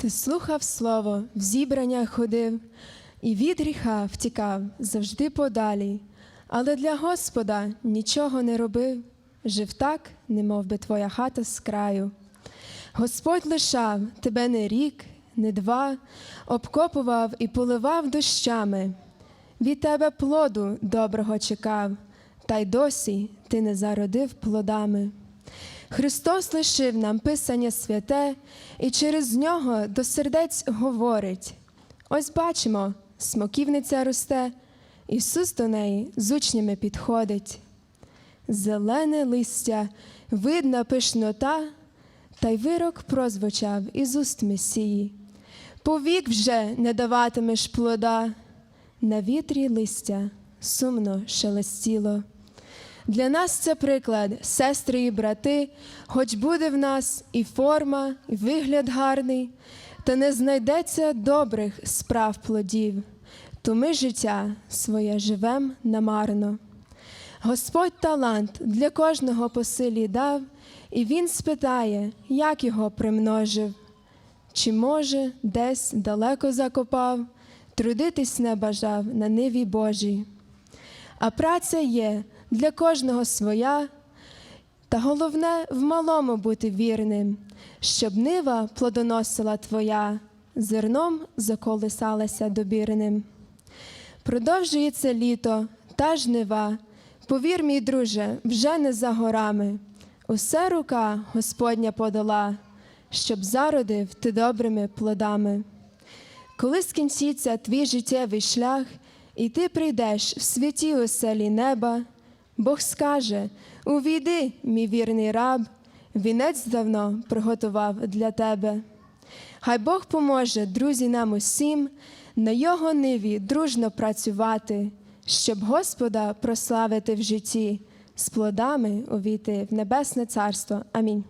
Ти слухав слово, в зібрання ходив, і від гріха втікав завжди подалі, але для Господа нічого не робив, жив так, немов би твоя хата з краю. Господь лишав тебе не рік, не два, обкопував і поливав дощами. Від тебе плоду доброго чекав, та й досі ти не зародив плодами. Христос лишив нам Писання святе, і через нього до сердець говорить. Ось бачимо, смоківниця росте, Ісус до неї з учнями підходить. Зелене листя, видна пишнота, та й вирок прозвучав із уст Месії. Повік вже не даватимеш плода, на вітрі листя сумно шелестіло. Для нас це приклад, сестри і брати, хоч буде в нас і форма, і вигляд гарний, та не знайдеться добрих справ плодів, то ми життя своє живем намарно. Господь талант для кожного по силі дав, і Він спитає, як його примножив, чи може десь далеко закопав, трудитись не бажав на ниві Божій. А праця є для кожного своя, та головне в малому бути вірним, щоб нива плодоносила твоя, зерном заколисалася добірним. Продовжується літо та жнива. Повір, мій друже, вже не за горами. Усе рука Господня подала, щоб зародив ти добрими плодами. Коли скінчиться твій життєвий шлях, і ти прийдеш в святі оселі неба, Бог скаже: Увійди, мій вірний раб, вінець давно приготував для тебе. Хай Бог поможе, друзі, нам усім на його ниві дружно працювати, щоб Господа прославити в житті, з плодами увійти в небесне царство. Амінь.